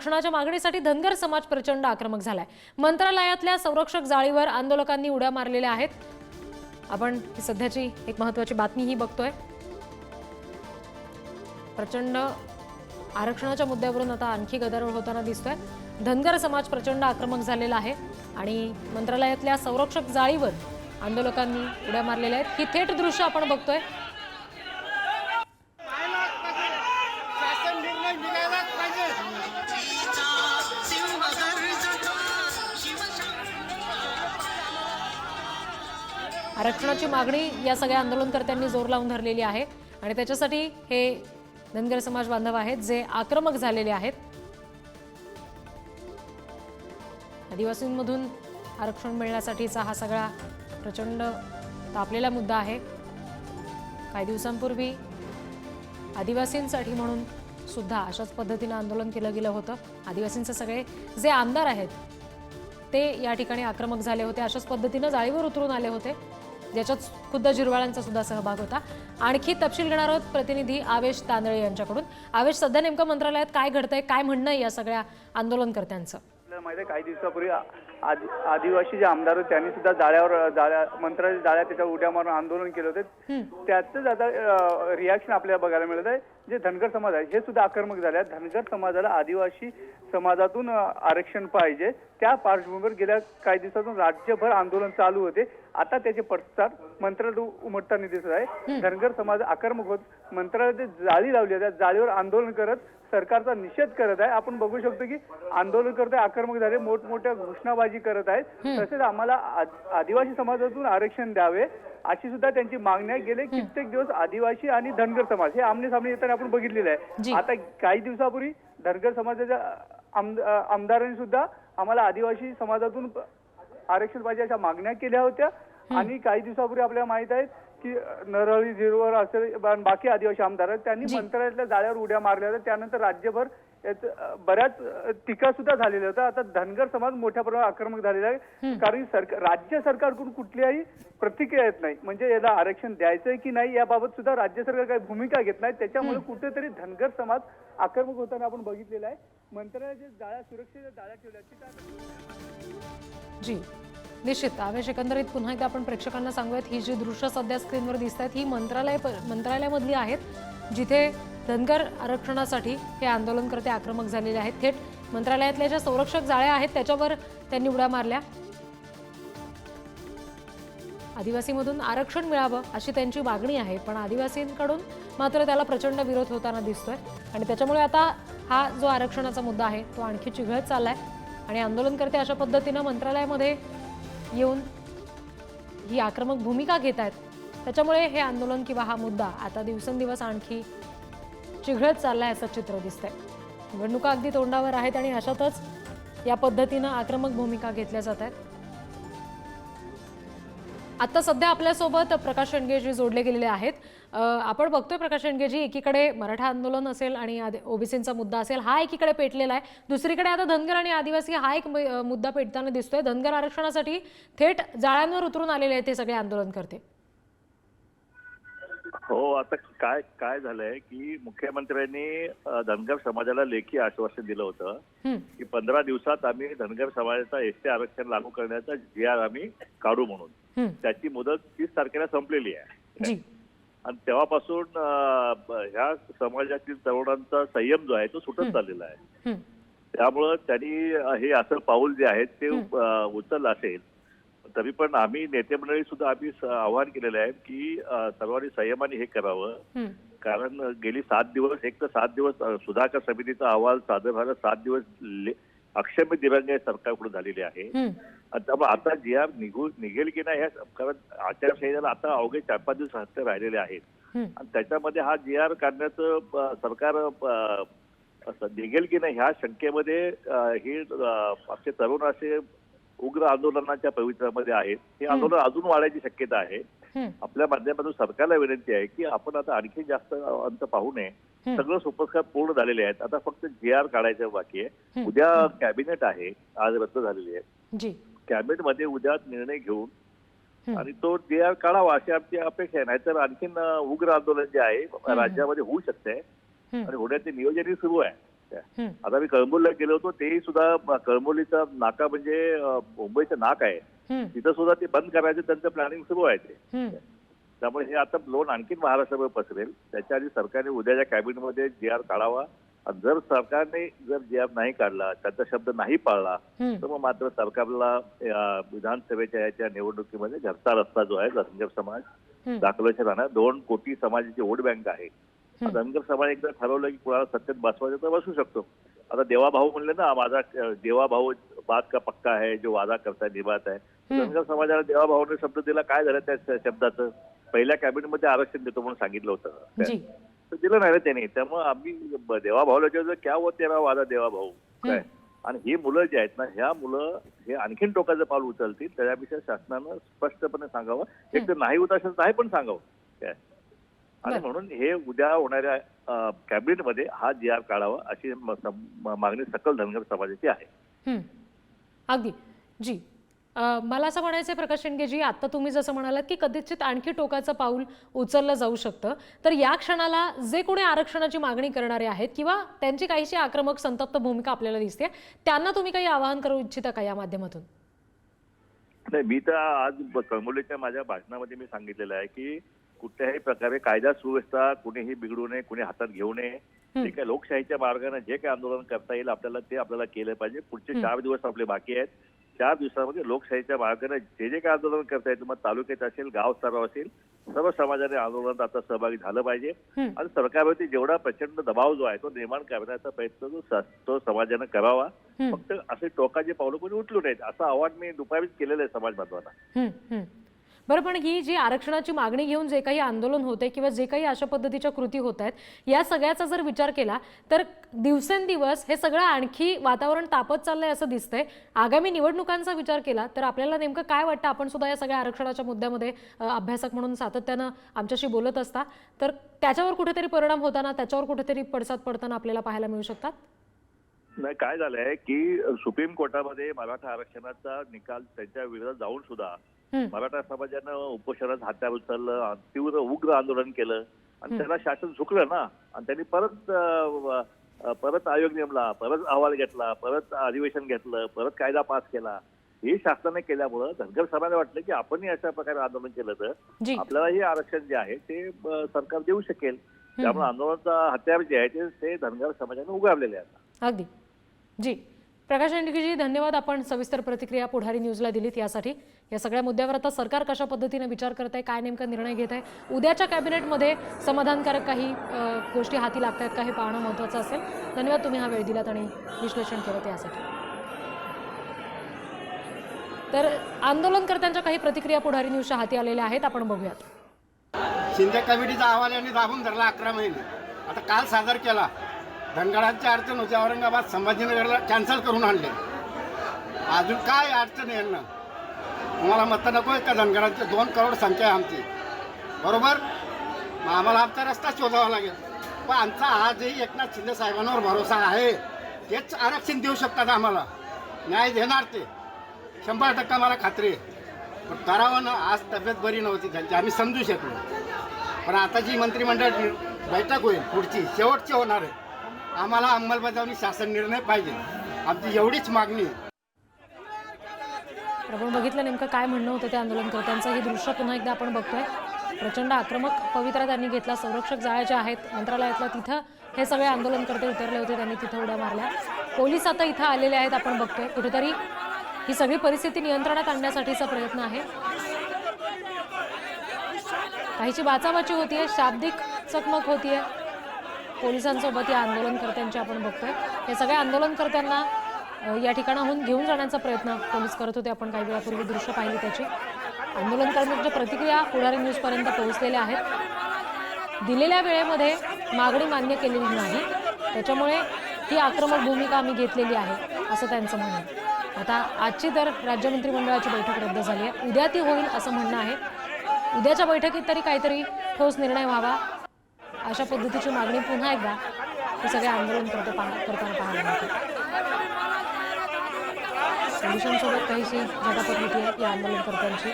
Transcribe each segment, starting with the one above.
आरक्षणाच्या मागणीसाठी धनगर समाज प्रचंड आक्रमक झालाय. मंत्रालयातल्या संरक्षक जाळीवर आंदोलकांनी उड्या मारलेल्या आहेत. आपण सध्याची एक महत्वाची बातमीही बघतोय. प्रचंड आरक्षणाच्या मुद्द्यावरून आता आणखी गदारोळ होताना दिसतोय. धनगर समाज प्रचंड आक्रमक झालेला आहे आणि मंत्रालयातल्या संरक्षक जाळीवर आंदोलकांनी उड्या मारलेल्या आहेत. ही थेट दृश्य आपण बघतोय. आरक्षणाची मागणी या सगळ्या आंदोलनकर्त्यांनी जोर लावून धरलेली आहे. आणि त्याच्यासाठी हे धनगर समाज बांधव आहेत जे आक्रमक झालेले आहेत. आदिवासींमधून आरक्षण मिळण्यासाठीचा हा सगळा प्रचंड तापलेला मुद्दा आहे. काही दिवसांपूर्वी आदिवासींसाठी म्हणून सुद्धा अशाच पद्धतीनं आंदोलन केलं गेलं होतं. आदिवासींचे सगळे जे आमदार आहेत ते या ठिकाणी आक्रमक झाले होते. अशाच पद्धतीनं जाळीवर उतरून आले होते. ज्याच्यात खुद्द जिरवाळांचा सुद्धा सहभाग होता. आणखी तपशील घेणार आहोत प्रतिनिधी आवेश तांदळे यांच्याकडून. आवेश सध्या नेमकं मंत्रालयात काय घडतंय काय म्हणणं आहे या सगळ्या आंदोलनकर्त्यांचं? आपल्याला माहिती आहे काही दिवसापूर्वी आदि आदिवासी जे आमदार होते त्यांनी सुद्धा जाळ्यावर जाळ्या मंत्रालय जाळ्या त्याच्यावर उड्या मारून आंदोलन केलं होते. त्याचंच आता रिॲक्शन आपल्याला बघायला मिळत आहे जे धनगर समाज आहे हे सुद्धा आक्रमक झाले आहेत. धनगर समाजाला आदिवासी समाजातून आरक्षण पाहिजे. त्या पार्श्वभूमीवर गेल्या काही दिवसातून राज्यभर आंदोलन चालू होते. आता त्याचे पडसाद मंत्रालय उमटताना दिसत आहे. धनगर समाज आक्रमक होत मंत्रालयात जाळी लावली आहे त्या जाळीवर आंदोलन करत सरकारचा निषेध करत आहे. आपण बघू शकतो की आंदोलनकर्ते आक्रमक झाले मोठमोठ्या घोषणाबाजी करत आहेत. तसेच आम्हाला आद- आदिवासी समाजातून आरक्षण द्यावे. अशी सुद्धा त्यांची मागणी आहे. गेले कित्येक दिवस आदिवासी आणि धनगर समाज हे आमने सामने येताना आपण बघितलेलं. आहे. आता काही दिवसापूर्वी धनगर समाजाच्या आम- आमदारांनी सुद्धा आम्हाला आदिवासी समाजातून आरक्षण पाहिजे अशा मागण्या केल्या होत्या. आणि काही दिवसापूर्वी आपल्याला माहीत आहे की नरहळी झिरवर असेल बाकी आदिवासी आमदार आहेत त्यांनी मंत्रालयातल्या जाळ्यावर उड्या मारल्या होत्या. त्यानंतर राज्यभर बऱ्याच टीका सुद्धा झालेल्या होत्या. आता धनगर समाज मोठ्या प्रमाणात आक्रमक झालेला आहे. कारण सरकार राज्य सरकारकडून कुठल्याही प्रतिक्रिया येत नाही. म्हणजे याला आरक्षण द्यायचंय की नाही याबाबत सुद्धा राज्य सरकार काही भूमिका घेत नाही. त्याच्यामुळे कुठेतरी धनगर समाज आक्रमक होताना आपण बघितलेलं आहे. मंत्रालयाच्या जाळ्या सुरक्षेच्या जाळ्या ठेवल्या जी. निश्चित. आवेश एकंदरीत पुन्हा एकदा आपण प्रेक्षकांना सांगूयात ही जी दृश्य सध्या स्क्रीनवर दिसत आहेत ही मंत्रालय मंत्रालयामधली आहेत. जिथे धनगर आरक्षणासाठी हे आंदोलनकर्ते आक्रमक झालेले आहेत. थेट मंत्रालयातल्या ज्या संरक्षक जाळ्या आहेत त्याच्यावर त्यांनी उड्या मारल्या. आदिवासीमधून आरक्षण मिळावं अशी त्यांची मागणी आहे पण आदिवासींकडून मात्र त्याला प्रचंड विरोध होताना दिसतोय. आणि त्याच्यामुळे आता हा जो आरक्षणाचा मुद्दा आहे तो आणखी चिघळत चाललाय. आणि आंदोलनकर्ते अशा पद्धतीनं मंत्रालयामध्ये येऊन ही आक्रमक भूमिका घेत आहेत. त्याच्यामुळे हे आंदोलन किंवा हा मुद्दा आता दिवसेंदिवस आणखी चिघळत चाललाय असं चित्र दिसतंय. निवडणुका अगदी तोंडावर आहेत आणि अशातच या पद्धतीनं आक्रमक भूमिका घेतल्या जात आहेत. आता सध्या आपल्यासोबत प्रकाश शेंडगेजी जोडले गेलेले आहेत. आपण बघतोय प्रकाश शेंडगेजी एकीकडे मराठा आंदोलन असेल आणि ओबीसींचा मुद्दा असेल हा एकीकडे पेटलेला आहे. दुसरीकडे आता धनगर आणि आदिवासी हा एक मुद्दा पेटताना दिसतोय. धनगर आरक्षणासाठी थेट जाळ्यांवर उतरून आलेले आहेत ते सगळे आंदोलन करते हो आता काय काय झालंय की मुख्यमंत्र्यांनी धनगर समाजाला लेखी आश्वासन दिलं होतं की पंधरा दिवसात आम्ही धनगर समाजाचा एसटी आरक्षण लागू करण्याचा जी आर आम्ही काढू म्हणून. त्याची मुदत तीस तारखेला संपलेली आहे. आणि तेव्हापासून ह्या समाजातील तरुणांचा संयम जो आहे तो सुटत चाललेला आहे. त्यामुळं त्यांनी हे असं पाऊल जे आहे ते अ, उचललं असेल. तरी पण आम्ही नेते मंडळी सुद्धा आम्ही आवाहन केलेलं आहे की सर्वांनी संयमाने हे करावं. कारण गेली सात दिवस एक तर सात दिवस सुधाकर समितीचा अहवाल सादर झाला सात दिवस अक्षम्य दिरंगाई सरकारकडून झालेली आहे. त्यामुळे आता जी आर निघू निघेल की नाही ह्या कारण आचारसंहितेला आता अवघे चार पाच दिवस हत्या राहिलेले आहेत. आणि त्याच्यामध्ये हा जी आर काढण्याचं सरकार निघेल की नाही ह्या शंकेमध्ये हे आमचे तरुण असे उग्र आंदोलनाच्या पवित्र्यामध्ये आहेत. हे आंदोलन अजून वाढायची शक्यता आहे. आपल्या माध्यमातून सरकारला विनंती आहे की आपण आता आणखी जास्त अंत पाहू नये. सगळं सोपस्कार पूर्ण झालेले आहेत. आता फक्त जी आर काढायचं बाकी आहे. उद्या कॅबिनेट आहे. आज रद्द झालेली आहे. जी. कॅबिनेटमध्ये उद्या निर्णय घेऊन. आणि तो जी आर काढावा अशी आमची अपेक्षा आहे. नाहीतर आणखीन उग्र आंदोलन जे आहे राज्यामध्ये होऊ शकते. आणि होण्याचे नियोजनही सुरू आहे. हम्म. आता मी कळंबोलीला गेलो होतो तेही सुद्धा कळंबोलीचा नाका म्हणजे मुंबईचं नाक आहे तिथं सुद्धा ते बंद करायचं त्यांचं प्लॅनिंग सुरू आहे ते. त्यामुळे हे आता लोन आणखीन महाराष्ट्रावर पसरेल त्याच्या आधी सरकारने उद्याच्या कॅबिनेटमध्ये जी आर काढावा आणि जर सरकारने जर जी आर नाही काढला त्याचा शब्द नाही पाळला. तर मग मात्र सरकारला विधानसभेच्या याच्या निवडणुकीमध्ये घरचा रस्ता जो आहे धनगर समाज. दाखवायचे राहणार दोन कोटी समाजाची वोट बँक आहे धनगर समाज एकदा ठरवलं की कोणाला सत्तेत बसवायचं तर बसू शकतो. आता देवा भाऊ म्हणले ना माझा देवा भाऊ बात का पक्का आहे जो वादा करताय निभात आहे. धनगर समाजाला देवा भाऊने शब्द दिला काय झालं त्या शब्दाचं? पहिल्या कॅबिनेटमध्ये आरक्षण देतो म्हणून सांगितलं होतं. तर दिलं नाही ना त्यांनी. त्यामुळे आम्ही देवा भाऊला जेव्हा क्या वो तेरा वादा देवा भाऊ? काय? आणि ही मुलं जी आहेत ना ह्या मुलं हे आणखीन टोकाचं पाऊल उचलतील त्याच्यापेक्षा शासनानं स्पष्टपणे सांगावं. एक तर नाही तर नाही पण सांगावं. काय? आणि. म्हणून हे उद्या होणाऱ्या कॅबिनेटमध्ये हा जी आर काढावा अशी मागणी सकल धनगर समाजाची आहे. अगदी. जी. मला असं म्हणायचं प्रकाश शेंडगेजी आत्ता तुम्ही जसं म्हणालात की कदाचित आणखी टोकाचं पाऊल उचललं जाऊ शकतं. तर या क्षणाला जे कोणी आरक्षणाची मागणी करणारे आहेत किंवा त्यांची काहीशी आक्रमक संतप्त भूमिका आपल्याला दिसते त्यांना तुम्ही काही आवाहन करू इच्छिता का या माध्यमातून? नाही मी तर आज कळमोलीच्या माझ्या भाषणामध्ये मी सांगितलेलं आहे की कुठल्याही प्रकारे कायदा सुव्यवस्था कुणीही बिघडू नये कुणी हातात घेऊ नये. जे काय लोकशाहीच्या मार्गाने जे काही आंदोलन करता येईल आपल्याला ते आपल्याला केलं पाहिजे. पुढचे चार दिवस आपले बाकी आहेत. चार दिवसामध्ये लोकशाहीच्या मार्गाने जे जे काही आंदोलन करता येईल मग तालुक्यात असेल गाव स्तरावर असेल सर्व समाजाने आंदोलनात आता सहभागी झालं पाहिजे. आणि सरकारवरती जेवढा प्रचंड दबाव जो आहे तो निर्माण करण्याचा प्रयत्न जो तो समाजानं करावा. फक्त असे टोकाचे पावलं कोणी उचलू नयेत असं आव्हान मी दुपारीच केलेलं आहे समाज बांधवांना. बरं पण ही जी आरक्षणाची मागणी घेऊन जे काही आंदोलन होते किंवा जे काही अशा पद्धतीच्या कृती होत आहेत या सगळ्याचा जर विचार केला तर दिवसेंदिवस हे सगळं आणखी वातावरण तापत चाललंय असं दिसतंय. आगामी निवडणुकांचा विचार केला तर आपल्याला नेमकं काय वाटतं? आपण सुद्धा या सगळ्या आरक्षणाच्या मुद्द्यामध्ये अभ्यासक म्हणून सातत्यानं आमच्याशी बोलत असता. तर त्याच्यावर कुठेतरी परिणाम होताना त्याच्यावर कुठेतरी पडसाद पडताना आपल्याला पाहायला मिळू शकतात? नाही काय झालंय की सुप्रीम कोर्टामध्ये मराठा आरक्षणाचा निकाल त्यांच्या विरोधात जाऊन सुद्धा मराठा समाजानं उपोषणात हात्यार उचललं तीव्र उग्र आंदोलन केलं आणि त्याला शासन झुकलं ना आणि त्यांनी परत परत आयोग नेमला परत अहवाल घेतला परत अधिवेशन घेतलं परत कायदा पास केला. हे शासनाने केल्यामुळं धनगर समाजाला वाटलं की आपणही अशा प्रकारे आंदोलन केलं तर आपल्याला हे आरक्षण जे आहे ते सरकार देऊ शकेल. त्यामुळे आंदोलनाचा हत्यार जे आहे ते- धनगर समाजाने उगारलेले आहे अगदी. जी. प्रकाश जी धन्यवाद. आपण सविस्तर प्रतिक्रिया पुढारी न्यूजला दिलीत. यासाठी या सगळ्या मुद्द्यावर आता सरकार कशा पद्धतीने विचार करत आहे काय नेमका निर्णय घेत आहे उद्याच्या कॅबिनेटमध्ये समाधानकारक काही गोष्टी हाती लागत आहेत का हे पाहणं महत्त्वाचं असेल. धन्यवाद. तुम्ही हा वेळ दिलात आणि विश्लेषण केलं त्यासाठी. तर आंदोलनकर्त्यांच्या काही प्रतिक्रिया पुढारी न्यूजच्या हाती आलेल्या आहेत. आपण बघूयात. शिंदे कमिटीचा अहवाल यांनी दाबून धरला अकरा महिने. आता काल सादर केला. धनगडांची अडचण होती. औरंगाबाद संभाजीनगरला कॅन्सल करून आणले. अजून काय अडचण आहे यांना? तुम्हाला मत नको आहे का? धनगडांची दोन करोड संख्या आहे आमची. बरोबर? मग आम्हाला आमचा रस्ता शोधावा लागेल. पण आमचा आजही एकनाथ शिंदे साहेबांवर भरोसा आहे. तेच आरक्षण देऊ शकतात आम्हाला. न्याय देणार ते. शंभर टक्का मला खात्री आहे. पण करावं ना? आज तब्येत बरी नव्हती त्यांची. आम्ही समजू शकलो. पण आता जी मंत्रिमंडळ बैठक होईल पुढची शेवटची होणार आहे. आम्हाला अंमलबजावणी शासन निर्णय पाहिजे. आमची एवढीच मागणी आहे. आपण बघितलं नेमकं काय म्हणणं होतं त्या आंदोलनकर्त्यांचं? हे दृश्य पुन्हा एकदा आपण बघतोय. प्रचंड आक्रमक पवित्रा त्यांनी घेतला. संरक्षक जाळ्याचे आहेत मंत्रालयातल्या तिथं हे सगळे आंदोलनकर्ते उतरले होते त्यांनी तिथं उड्या मारल्या. पोलीस आता इथं आलेले आहेत आपण बघतोय. कुठेतरी ही सगळी परिस्थिती नियंत्रणात आणण्यासाठीचा प्रयत्न आहे. काहीची बाचाबाची होतीये शाब्दिक चकमक होतीये. पोलिसांसोबत या आंदोलनकर्त्यांची आपण बघतोय. हे सगळ्या आंदोलनकर्त्यांना या ठिकाणाहून घेऊन जाण्याचा प्रयत्न पोलीस करत होते. आपण काही वेळापूर्वी दृश्य पाहिली त्याची. आंदोलनकर्त्यांच्या प्रतिक्रिया पुढारी न्यूजपर्यंत पोहोचलेल्या आहेत. दिलेल्या वेळेमध्ये मागणी मान्य केलेली नाही. त्याच्यामुळे ही आक्रमक भूमिका आम्ही घेतलेली आहे असं त्यांचं म्हणणं आहे. आता आजची तर राज्य मंत्रिमंडळाची बैठक रद्द झाली आहे. उद्या ती होईल असं म्हणणं आहे. उद्याच्या बैठकीत तरी काहीतरी ठोस निर्णय व्हावा. अशा पद्धतीची मागणी पुन्हा एकदा ते सगळे आंदोलन करतो करताना पाहायला मिळते. पोलिसांसोबत काहीशी झटापट होती या आंदोलनकर्त्यांची.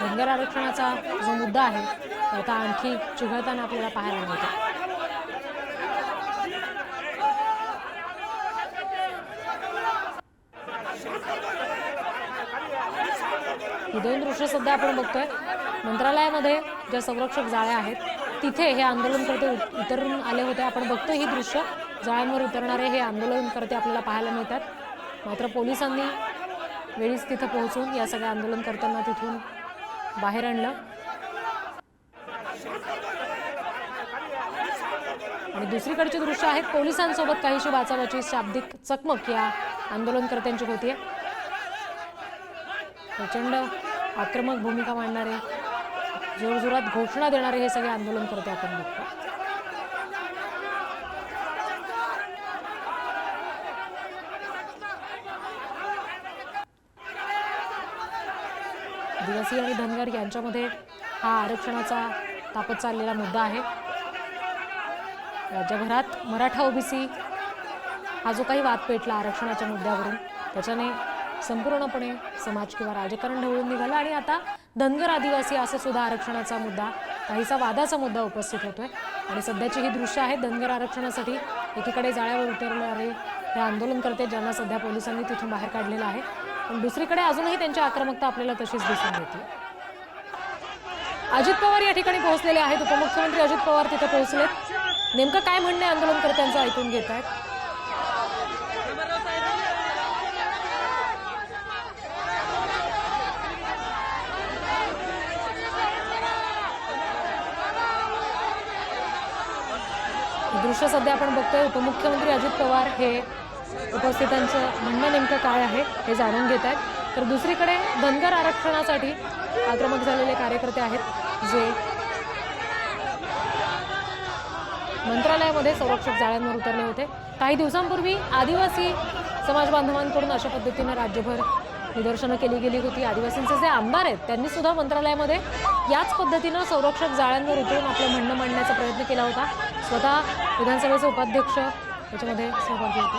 धनगर आरक्षणाचा जो मुद्दा आहे आता आणखी चिघळताना आपल्याला पाहायला मिळतो. ही दोन दृश्य सध्या आपण बघतोय. मंत्रालयामध्ये ज्या संरक्षक जाळ्या आहेत तिथे हे आंदोलनकर्ते उतरून आले होते. आपण बघतोय ही दृश्य. जाळ्यांवर उतरणारे हे आंदोलनकर्ते आपल्याला पाहायला मिळतात. मात्र पोलिसांनी वेळीच तिथं पोहोचून या सगळ्या आंदोलनकर्त्यांना तिथून बाहेर आणलं. आणि दुसरीकडची दृश्य आहेत. पोलिसांसोबत काहीशी वाचावाची शाब्दिक चकमक या आंदोलनकर्त्यांची होती प्रचंड आक्रमक भूमिका मांडणारे जोरजोरात घोषणा देणारे हे सगळे आंदोलन करते आपण बघतो. दिवसी आणि धनगर यांच्यामध्ये हा आरक्षणाचा तापत चाललेला मुद्दा आहे. राज्यभरात मराठा ओबीसी हा जो काही वाद पेटला आरक्षणाच्या मुद्द्यावरून त्याच्याने संपूर्णपणे समाज किंवा राजकारण ढवळून निघालं आणि आता धनगर आदिवासी असं सुद्धा आरक्षणाचा मुद्दा काहीसा वादाचा मुद्दा उपस्थित होतोय. आणि सध्याची ही दृश्य आहेत धनगर आरक्षणासाठी एकीकडे जाळ्यावर उतरणारे हे आंदोलनकर्ते ज्यांना सध्या पोलिसांनी तिथून बाहेर काढलेलं आहे. पण दुसरीकडे अजूनही त्यांची आक्रमकता आपल्याला तशीच दिसून येते अजित पवार या ठिकाणी पोहोचलेले आहेत. उपमुख्यमंत्री अजित पवार तिथे पोहोचलेत. नेमकं काय म्हणणं आहे आंदोलनकर्त्यांचं ऐकून घेत आहेत दृश्य सध्या आपण बघतोय उपमुख्यमंत्री अजित पवार हे उपस्थितांचं म्हणणं नेमकं काय आहे हे जाणून घेत आहेत. तर दुसरीकडे धनगर आरक्षणासाठी आक्रमक झालेले कार्यकर्ते आहेत जे मंत्रालयामध्ये संरक्षक जाळ्यांवर उतरले होते. काही दिवसांपूर्वी आदिवासी समाज बांधवांकडून अशा पद्धतीनं राज्यभर निदर्शनं केली गेली होती. आदिवासींचे जे आमदार आहेत त्यांनी सुद्धा मंत्रालयामध्ये याच पद्धतीनं संरक्षक जाळ्यांवर उतरून आपलं म्हणणं मांडण्याचा प्रयत्न केला होता. स्वतः विधानसभेचे उपाध्यक्ष याच्यामध्ये सहभागी होते.